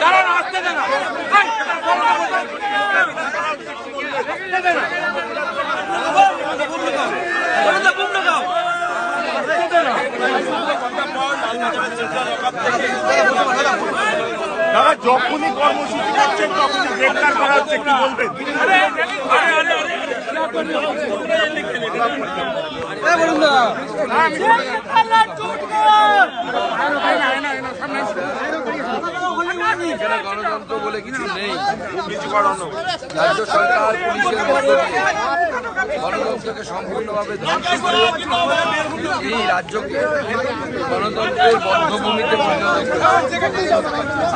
দাঁড়ান আসতে দেন না। দাদা যখনই কর্মসূচি করছেন তখনই গ্রেপ্তার করা হচ্ছে কি বলবেন এখানে গণতন্ত্র বলে কিছু নেই রাজ্য সরকার, পুলিশের মধ্য দিয়ে গণতন্ত্রকে সম্পূর্ণভাবে ধ্বংস করে এই রাজ্যকে গণতন্ত্রের বদ্ধভূমিতে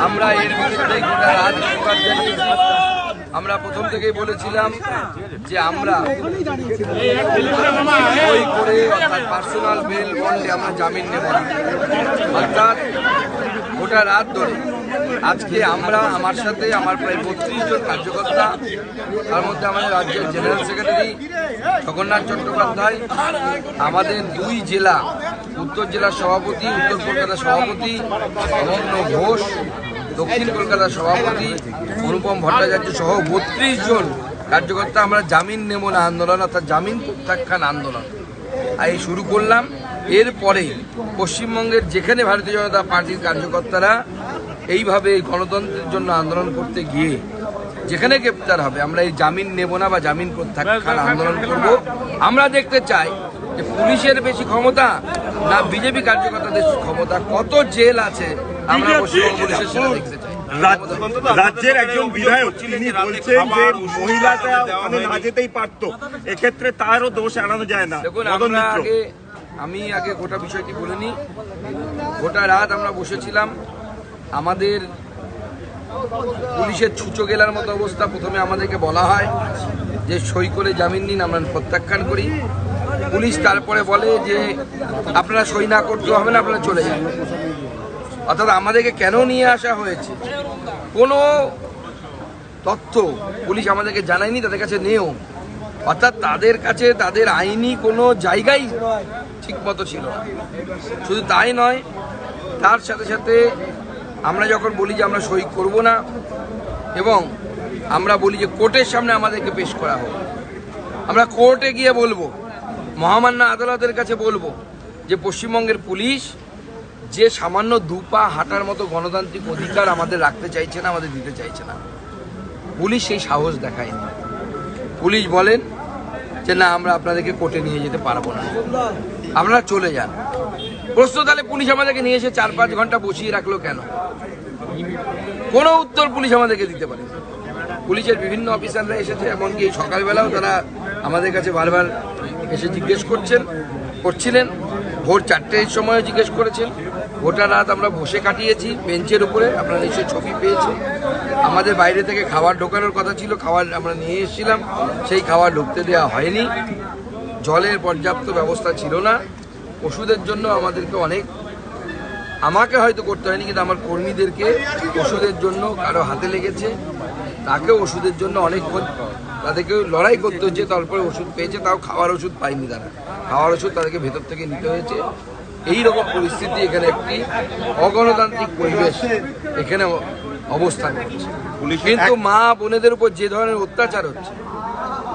আমরা এর বিরুদ্ধে গোটা জানিয়েছি আমরা প্রথম থেকেই বলেছিলাম যে আমরা বই করে অর্থাৎ পার্সোনাল বেল বন্ডে আমরা জামিন নেব না। অর্থাৎ গোটা রাত ধরে আজকে আমরা আমার সাথে আমার প্রায় বত্রিশ জন কার্যকর্তা, তার মধ্যে আমাদের রাজ্যের জেনারেল সেক্রেটারি জগন্নাথ চট্টোপাধ্যায়, আমাদের দুই জেলা, উত্তর জেলার সভাপতি, উত্তর কলকাতার সভাপতি, অনন্য ঘোষ, দক্ষিণ কলকাতার সভাপতি, অনুপম ভট্টাচার্য সহ বত্রিশ জন কার্যকর্তা আমরা জামিন নেব না আন্দোলন, অর্থাৎ জামিন প্রত্যাখ্যান আন্দোলন। এই শুরু করলাম। এরপরে পশ্চিমবঙ্গের যেখানে ভারতীয় জনতা পার্টির কার্যকর্তারা এইভাবে গণতন্ত্রের জন্য আন্দোলন করতে গিয়ে যেখানে গ্রেপ্তার হবে আমরা এই জামিন নেব না বা জামিন প্রত্যাখ্যান আন্দোলন করব। আমরা দেখতে চাই যে পুলিশের বেশি ক্ষমতা না বিজেপি কার্যকর্তাদের ক্ষমতা কত জেল আছে আমরা পশ্চিমবঙ্গ পুলিশের সেটা দেখতে চাই। রাজ্যের একজন বিধায়ক তিনি বলছেন যে মহিলাটা ওখানে না যেতেই পারতো। এক্ষেত্রে তারও দোষ এড়ানো যায় না। দেখুন আমরা আগে আমি আগে গোটা বিষয়টি বলিনি গোটা রাত আমরা বসেছিলাম। আমাদের পুলিশের ছুচো গেলার মতো অবস্থা প্রথমে আমাদেরকে বলা হয় যে সই করে জামিন নিন, আমরা প্রত্যাখ্যান করি। পুলিশ তারপরে বলে যে আপনারা সই না করতে হবে না, আপনারা চলে যান। অর্থাৎ আমাদেরকে কেন নিয়ে আসা হয়েছে? কোনো তথ্য পুলিশ আমাদেরকে জানায়নি, তাদের কাছে নেও অর্থাৎ তাদের কাছে তাদের আইনি কোনো জায়গাই ঠিক মতো ছিল শুধু তাই নয়, তার সাথে সাথে আমরা যখন বলি যে আমরা সই করব না, এবং আমরা বলি যে কোর্টের সামনে আমাদেরকে পেশ করা হোক, আমরা কোর্টে গিয়ে বলব, মহামান্য আদালতের কাছে বলব যে পশ্চিমবঙ্গের পুলিশ যে সামান্য দুপা হাঁটার মতো গণতান্ত্রিক অধিকার আমাদের রাখতে চাইছে না, আমাদের দিতে চাইছে না। পুলিশ সেই সাহস দেখায়নি। পুলিশ বলেন যে না, আমরা আপনাদেরকে কোর্টে নিয়ে যেতে পারব না। আপনারা চলে যান। প্রশ্ন তাহলে পুলিশ আমাদেরকে নিয়ে এসে চার পাঁচ ঘণ্টা বসিয়ে রাখল কেন? কোনো উত্তর পুলিশ আমাদেরকে দিতে পারে। পুলিশের বিভিন্ন অফিসাররা এসেছে, এমনকি সকালবেলাও তারা আমাদের কাছে বারবার এসে জিজ্ঞেস করছেন, করছিলেন। ভোর চারটের সময় জিজ্ঞেস করেছেন। গোটা রাত আমরা বসে কাটিয়েছি বেঞ্চের উপরে, আপনারা নিশ্চয়ই ছবি পেয়েছেন। আমাদের বাইরে থেকে খাবার ঢোকানোর কথা ছিল, খাবার আমরা নিয়ে এসেছিলাম, সেই খাবার ঢুকতে দেওয়া হয়নি। জলের পর্যাপ্ত ব্যবস্থা ছিল না। ওষুধের জন্য আমাদেরকে অনেক আমাকে হয়তো করতে হয়নি কিন্তু আমার কর্মীদেরকে ওষুধের জন্য কারও হাতে লেগেছে। তাকে ওষুধের জন্য অনেকক্ষণ তাদেরকে লড়াই করতে হচ্ছে তারপরে ওষুধ পেয়েছে তাও খাওয়ার ওষুধ পায়নি তারা। খাওয়ার ওষুধ তাদেরকে ভেতর থেকে নিতে হয়েছে। এই রকম পরিস্থিতি এখানে একটি অগণতান্ত্রিক পরিবেশ এখানে অবস্থান করছে। কিন্তু মা বোনেদের উপর যে ধরনের অত্যাচার হচ্ছে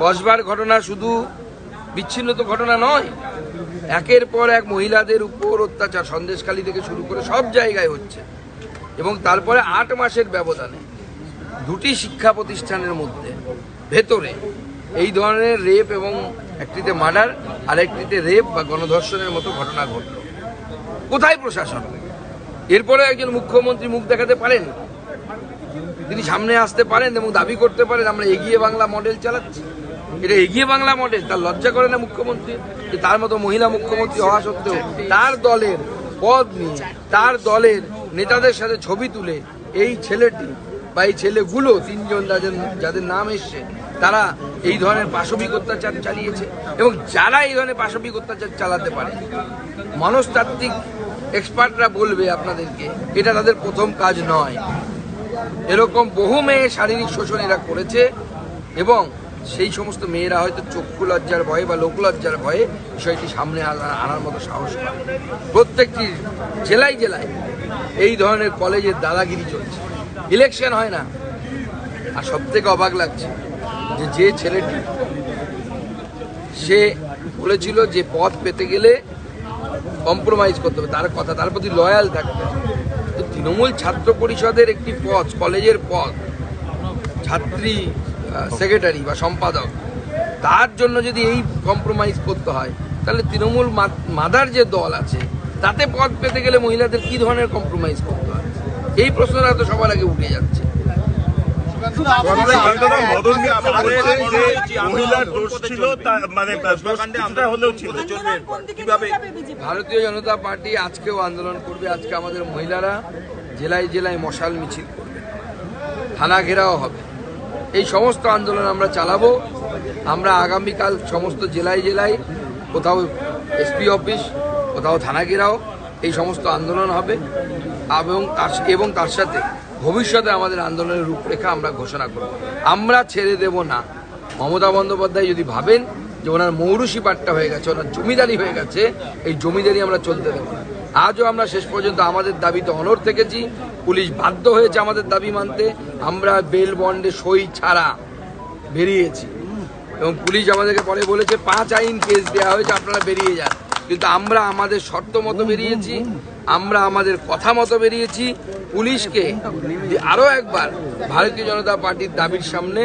কসবার ঘটনা শুধু বিচ্ছিন্ন তো ঘটনা নয় একের পর এক মহিলাদের উপর অত্যাচার, সন্দেশখালী থেকে শুরু করে সব জায়গায় হচ্ছে। এবং তারপরে আট মাসের ব্যবধানে দুটি শিক্ষা প্রতিষ্ঠানের মধ্যে, ভেতরে এই ধরনের রেপ এবং একটিতে মার্ডার আর একটিতে রেপ বা গণধর্ষণের মতো ঘটনা ঘটল। কোথায় প্রশাসন? এরপরে একজন মুখ্যমন্ত্রী মুখ দেখাতে পারেন? তিনি সামনে আসতে পারেন এবং দাবি করতে পারেন, আমরা এগিয়ে বাংলা মডেল চালাচ্ছি। এটা এগিয়ে বাংলা মডেল, তার লজ্জা করে না মুখ্যমন্ত্রী? তার মতো মহিলা মুখ্যমন্ত্রী হওয়া সত্ত্বেও তার দলের পদ নিয়ে, তার দলের নেতাদের সাথে ছবি তুলে এই ছেলেটি বা এই ছেলেগুলো তিনজন যাদের যাদের নাম এসছে, তারা এই ধরনের পাশবিক অত্যাচার চালিয়েছে এবং যারা এই ধরনের পাশবিক অত্যাচার চালাতে পারে, মনস্তাত্ত্বিক এক্সপার্টরা বলবে আপনাদেরকে, এটা তাদের প্রথম কাজ নয়। এরকম বহু মেয়ে শারীরিক শোষণ এরা করেছে এবং সেই সমস্ত মেয়েরা হয়তো চক্ষু লজ্জার ভয়ে বা লোক লজ্জার ভয়ে বিষয়টি সামনে আনা- আনার মতো সাহস পায়। প্রত্যেকটি জেলায় জেলায় এই ধরনের কলেজের দাদাগিরি চলছে। ইলেকশন হয় না। আর সব থেকে অবাক লাগছে যে যে ছেলেটি, সে বলেছিল যে পথ পেতে গেলে কম্প্রোমাইজ করতে হবে। তার কথা, তার প্রতি লয়াল থাকতে তো তৃণমূল ছাত্র পরিষদের একটি পদ, কলেজের পদ, ছাত্রী সেক্রেটারি বা সম্পাদক, তার জন্য যদি এই কম্প্রোমাইজ করতে হয়, তাহলে তৃণমূল মাদার যে দল আছে, তাতে পদ পেতে গেলে মহিলাদের কি ধরনের কম্প্রোমাইজ করতে হয়? এই প্রশ্নটা তো সবার আগে উঠে যাচ্ছে। ভারতীয় জনতা পার্টি আজকেও আন্দোলন করবে, আজকে আমাদের মহিলারা জেলায় জেলায় মশাল মিছিল করবে। থানা ঘেরাও হবে। এই সমস্ত আন্দোলন আমরা চালাবো। আমরা আগামীকাল সমস্ত জেলায় জেলায় কোথাও এসপি অফিস, কোথাও থানা এই সমস্ত আন্দোলন হবে। এবং তার এবং তার সাথে ভবিষ্যতে আমাদের আন্দোলনের রূপরেখা আমরা ঘোষণা করব। আমরা ছেড়ে দেব না। মমতা বন্দ্যোপাধ্যায় যদি ভাবেন যে ওনার মৌরুষি পাট্টা হয়ে গেছে, ওনার জমিদারি হয়ে গেছে, এই জমিদারি আমরা চলতে দেবো আজও আমরা শেষ পর্যন্ত আমাদের দাবিতে অনড় থেকেছি। পুলিশ বাধ্য হয়েছে আমাদের দাবি মানতে আমরা বেল বন্ডে সই ছাড়া বেরিয়েছি। এবং পুলিশ আমাদেরকে পরে বলেছে, পাঁচ আইন কেস দেওয়া হয়েছে, আপনারা বেরিয়ে যান। কিন্তু আমরা আমাদের শর্ত মতো বেরিয়েছি, আমরা আমাদের কথা মতো বেরিয়েছি। পুলিশকে আরও একবার ভারতীয় জনতা পার্টির দাবির সামনে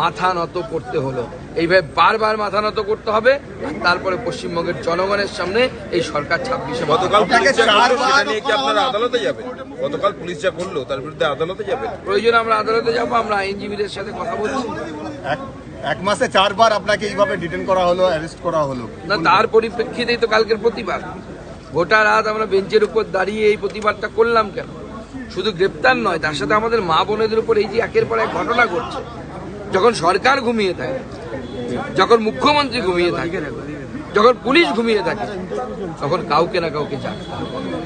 মাথা নত করতে হলো। এইভাবে বারবার মাথা নত করতে হবে। আর তারপরে পশ্চিমবঙ্গের জনগণের সামনে এই সরকার ছাব্বিশে গতকাল পুলিশ যা করল সেটা নিয়ে কি আপনারা আদালতে যাবেন? গতকাল পুলিশ যা করল তার বিরুদ্ধে আদালতে যাবেন? প্রয়োজন আমরা আদালতে যাব আমরা আইনজীবীদের সাথে কথা বলছি এক এক মাসে চারবার আপনাকে এইভাবে ডিটেন করা হলো অ্যারেস্ট করা হলো। না তার পরিপ্রেক্ষিতেই তো কালকের প্রতিবাদ। গোটা রাত আমরা বেঞ্চের উপর দাঁড়িয়ে এই প্রতিবাদটা করলাম কেন? শুধু গ্রেপ্তার নয় তার সাথে আমাদের মা বোনেদের উপর এই যে একের পর এক ঘটনা ঘটছে যখন সরকার ঘুমিয়ে থাকে যখন মুখ্যমন্ত্রী ঘুমিয়ে থাকে, যখন পুলিশ ঘুমিয়ে থাকে, তখন কাউকে না কাউকে জাগতে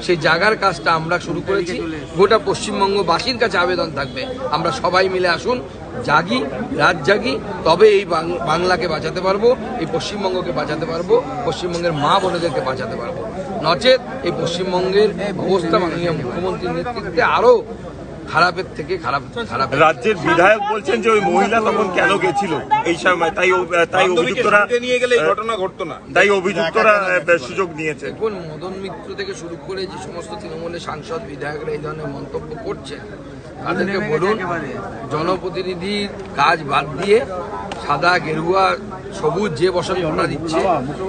সেই জাগার কাজটা আমরা শুরু করেছি। গোটা পশ্চিমবঙ্গবাসীর কাছে আবেদন থাকবে। আমরা সবাই মিলে আসুন, জাগি, রাত জাগি, তবে এই বাংলাকে বাঁচাতে পারব, এই পশ্চিমবঙ্গকে বাঁচাতে পারব, পশ্চিমবঙ্গের মা বোনেদেরকে বাঁচাতে পারব। নচেত এই পশ্চিমবঙ্গের অবস্থা মাননীয় মুখ্যমন্ত্রীর নেতৃত্বে আরও খারাপের থেকে খারাপ খারাপ রাজ্যের বিধায়ক বলছেন যে ওই মহিলা তখন কেন গেছিল? এই সময় তাই তাই অভিযুক্তরা নিয়ে গেলে ঘটনা ঘটতো না। তাই অভিযুক্তরা সুযোগ নিয়েছে। দেখুন মদন মিত্র থেকে শুরু করে যে সমস্ত তৃণমূলের সাংসদ বিধায়করা এই ধরনের মন্তব্য করছে তাদেরকে বলুন জনপ্রতিনিধির কাজ বাদ দিয়ে সাদা গেরুয়া সবুজ যে বসন ঘটনা দিচ্ছে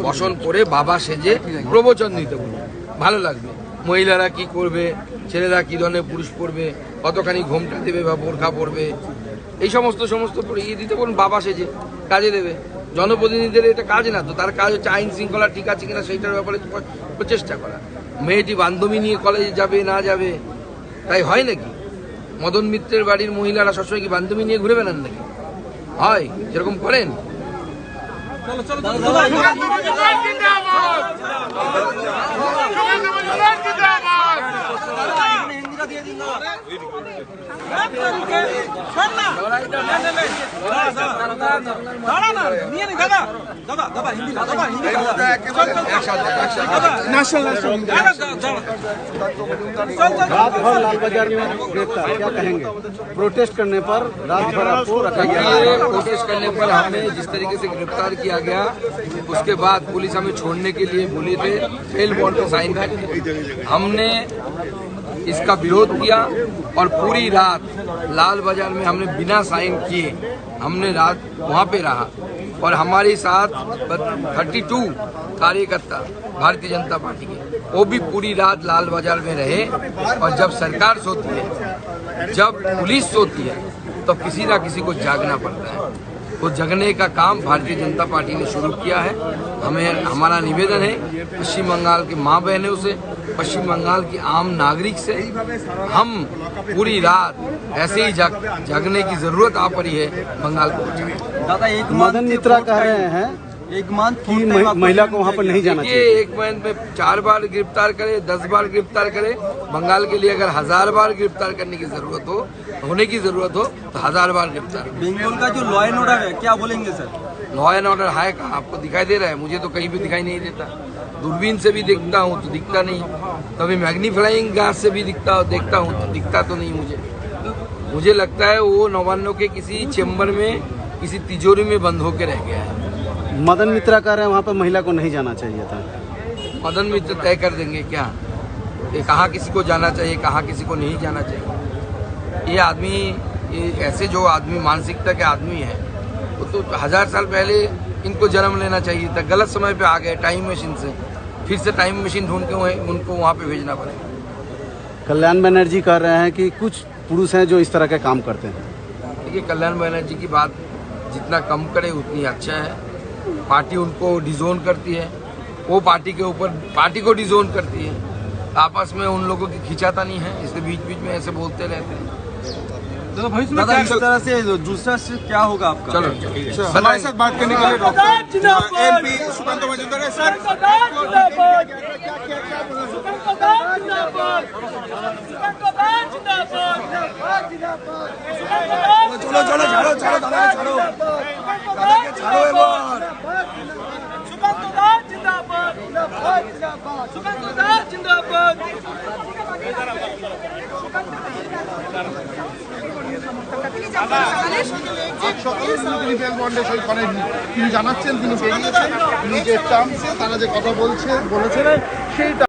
বসন করে বাবা সেজে প্রবচন দিতে বলুন। ভালো লাগবে। মহিলারা কি করবে? ছেলেরা কি ধরনের পুরুষ পরবে? কতখানি ঘোমটা দেবে বা বোরখা পরবে এই সমস্ত সমস্ত ইয়ে দিতে বলুন বাবা সেজে কাজে দেবে জনপ্রতিনিধিদের এটা কাজ না তো তার কাজ হচ্ছে আইন শৃঙ্খলা ঠিক আছে কিনা সেইটার ব্যাপারে প্রচেষ্টা করা মেয়েটি বান্ধবী নিয়ে কলেজে যাবে না যাবে তাই হয় নাকি মদন মিত্রের বাড়ির মহিলারা সবসময় কি বান্ধবী নিয়ে ঘুরে বেড়ান নাকি হয় যেরকম করেন একসাথে लाल बाज़ार में गिरफ़्तार क्या कहेंगे प्रोटेस्ट करने पर रात भर आपको रखा गया। कोशिश करने पर हमें जिस तरीके से गिरफ़्तार किया गया, उसके बाद पुलिस हमें छोड़ने के लिए बोले थे, फेल बॉन्ड पे साइन कर हमने इसका विरोध किया और पूरी रात लाल बाज़ार में हमने बिना साइन किए हमने रात वहाँ पे रहा। और हमारे साथ थर्टी टू कार्यकर्ता भारतीय जनता पार्टी के, वो भी पूरी रात लाल बाज़ार में रहे। और जब सरकार सोती है, जब पुलिस सोती है तो किसी ना किसी को जागना पड़ता है। वो जगने का काम भारतीय जनता पार्टी ने शुरू किया है। हमें, हमारा निवेदन है, पश्चिम बंगाल की माँ बहनों से पश्चिम बंगाल की आम नागरिक से हम पूरी रात ऐसे ही जग, जगने की ज़रूरत आ पड़ी है बंगाल को बचाने मदन मित्रा कह रहे हैं एक मंथ कि महि- महिला को वहाँ पर नहीं जाना चाहिए। एक मंथ में चार बार गिरफ़्तार करे दस बार गिरफ़्तार करे। बंगाल के लिए अगर हज़ार बार गिरफ़्तार करने की ज़रूरत हो होने की ज़रूरत हो तो हज़ार बार गिरफ़्तार बंगाल का जो लॉ एंड ऑर्डर है क्या बोलेंगे सर लॉ एंड ऑर्डर है कहाँ आपको दिखाई दे रहा है मुझे तो कहीं भी दिखाई नहीं देता। दूरबीन से भी देखता हूँ तो दिखता नहीं। कभी मैग्नीफ्लाइंग ग्लास से भी दिखता देखता हूँ तो दिखता तो नहीं मुझे। मुझे लगता है वो नवान्नों के किसी चेम्बर में किसी तिजोरी में बंद होके रह गया है। मदन मित्रा कह रहे हैं वहाँ पर महिला को नहीं जाना चाहिए था। मदन मित्र तय कर देंगे क्या? ये कहाँ किसी को जाना चाहिए कहाँ किसी को नहीं जाना चाहिए? ये आदमी ये ऐसे जो आदमी मानसिकता के आदमी है वो तो हज़ार साल पहले इनको जन्म लेना चाहिए था। गलत समय पे आ गए टाइम मशीन से। फिर से टाइम मशीन ढूंढ के वहीं- उनको वहाँ पे भेजना पड़ेगा कल्याण बनर्जी कह रहे हैं कि कुछ पुरुष हैं जो इस तरह के काम करते हैं। देखिए कल्याण बनर्जी की बात जितना कम करे उतनी अच्छा है। पार्टी उनको डिजोन करती है। वो पार्टी के ऊपर पार्टी को डिजोन करती है। आपस में उन लोगों की खिंचाता नहीं है। इसलिए बीच बीच में ऐसे बोलते रहते हैं। चलो भाई दादा इस तरह से दूसरा शिफ्ट क्या होगा आपका? चलो चलो। साथ बात करने के लिए एम पी सुकांत मजुमदार है सर। चलो चलो झाड़ो झाड़ो दादा के झाड़ो दादा के झाड़ो বেল বন্ডে সই করেননি তিনি জানাচ্ছেন, তিনি বেরিয়েছেন তিনি যে টার্মসে তারা যে কথা বলছে বলেছেন সেই